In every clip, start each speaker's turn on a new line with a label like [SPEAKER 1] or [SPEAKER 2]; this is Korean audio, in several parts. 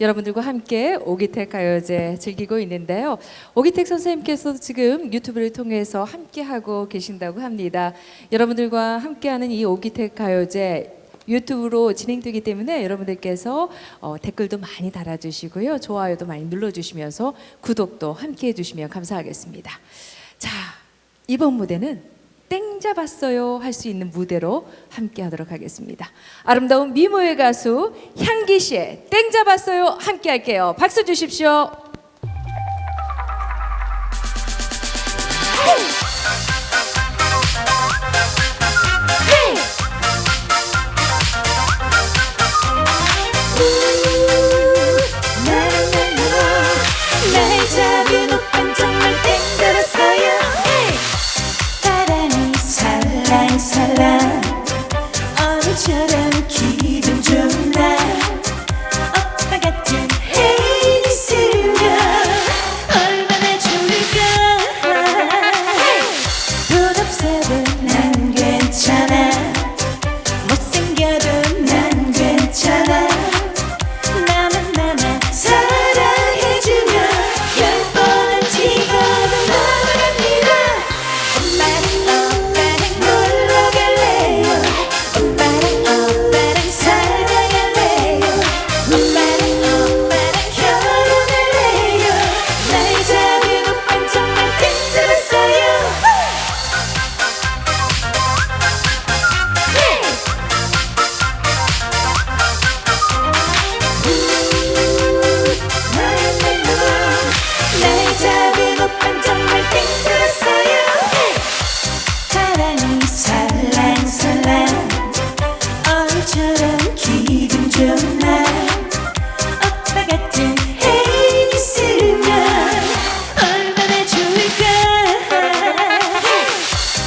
[SPEAKER 1] 여러분들과 함께 오기택 가요제 즐기고 있는데요. 오기택 선생님께서 지금 유튜브를 통해서 함께 하고 계신다고 합니다. 여러분들과 함께하는 이 오기택 가요제 유튜브로 진행되기 때문에 여러분들께서 어, 댓글도 많이 달아주시고요, 좋아요도 많이 눌러주시면서 구독도 함께 해주시면 감사하겠습니다. 자, 이번 무대는 땡 잡았어요 할 수 있는 무대로 함께 하도록 하겠습니다. 아름다운 미모의 가수 향기 씨의 땡 잡았어요 함께 할게요. 박수 주십시오.
[SPEAKER 2] Salam.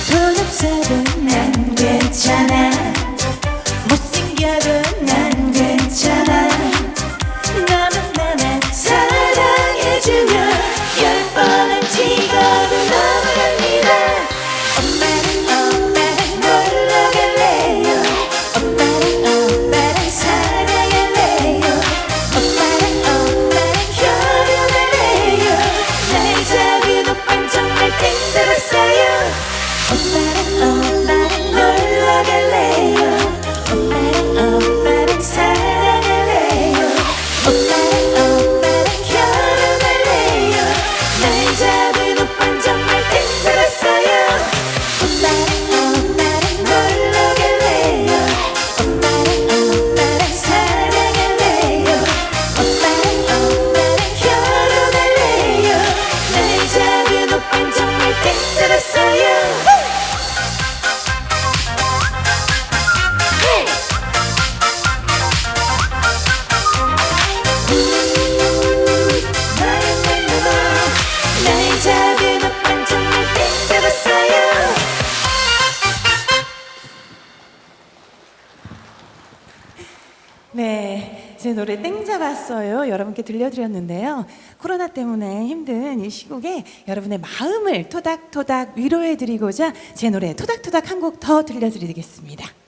[SPEAKER 2] 돈 없어도 난 괜찮아. 못생겨도 난 오
[SPEAKER 3] 노래 땡 잡았어요. 여러분께 들려드렸는데요. 코로나 때문에 힘든 이 시국에 여러분의 마음을 토닥토닥 위로해드리고자 제 노래 토닥토닥 한 곡 더 들려드리겠습니다.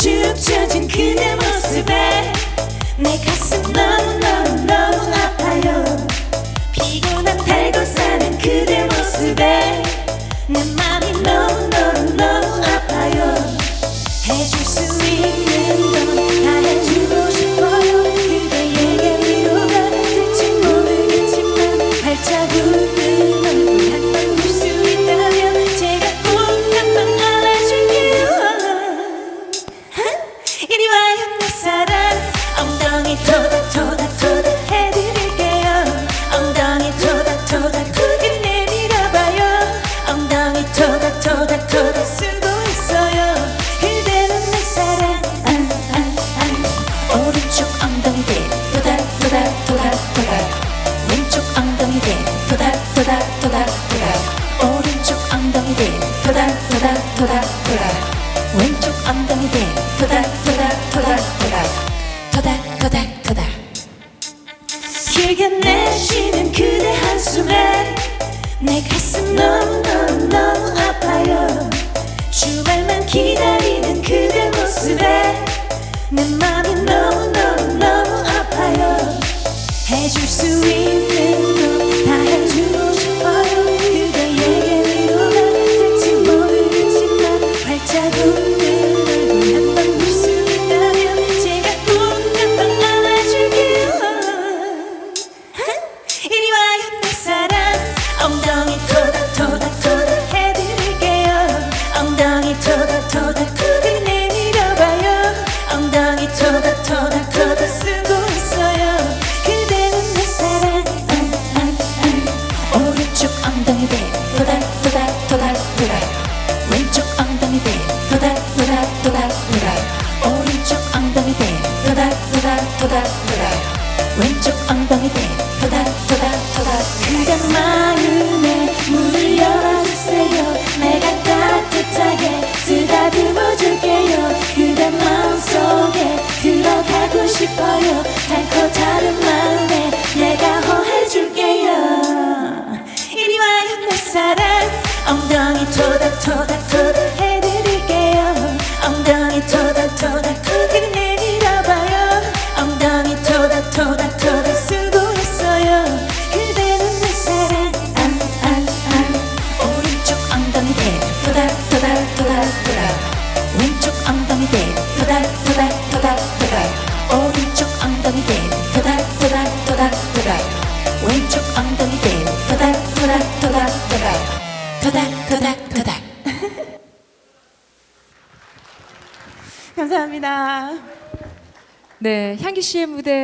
[SPEAKER 2] 처진 그대 모습에 내 가슴 너무너무 너무 아파요. 피곤한 달고 사는 그대 모습에 내 맘이 너무너무너무 내 쉬는 그대 한숨에 내 가슴 너무 너무 너무 아파요. 주말만 기다리는 그대 모습에 내 맘이 너무 너무 너무 아파요. 해줄 수 있는 엉덩이 토닥토닥 토닥 해드릴게요. 엉덩이 토닥토닥 토닥 내밀어봐요. 엉덩이 토닥토닥 토닥 쓰고 있어요. 그대는 내 사랑. 아. 오른쪽 엉덩이 대 토닥토닥 토닥 토닥. 왼쪽 엉덩이 대 토닥토닥 토닥 토닥. 오른쪽 엉덩이 대 토닥토닥 토닥 토닥. 왼쪽 엉덩이 대 토닥토닥
[SPEAKER 3] 감사합니다.
[SPEAKER 1] 네, 향기 씨의 무대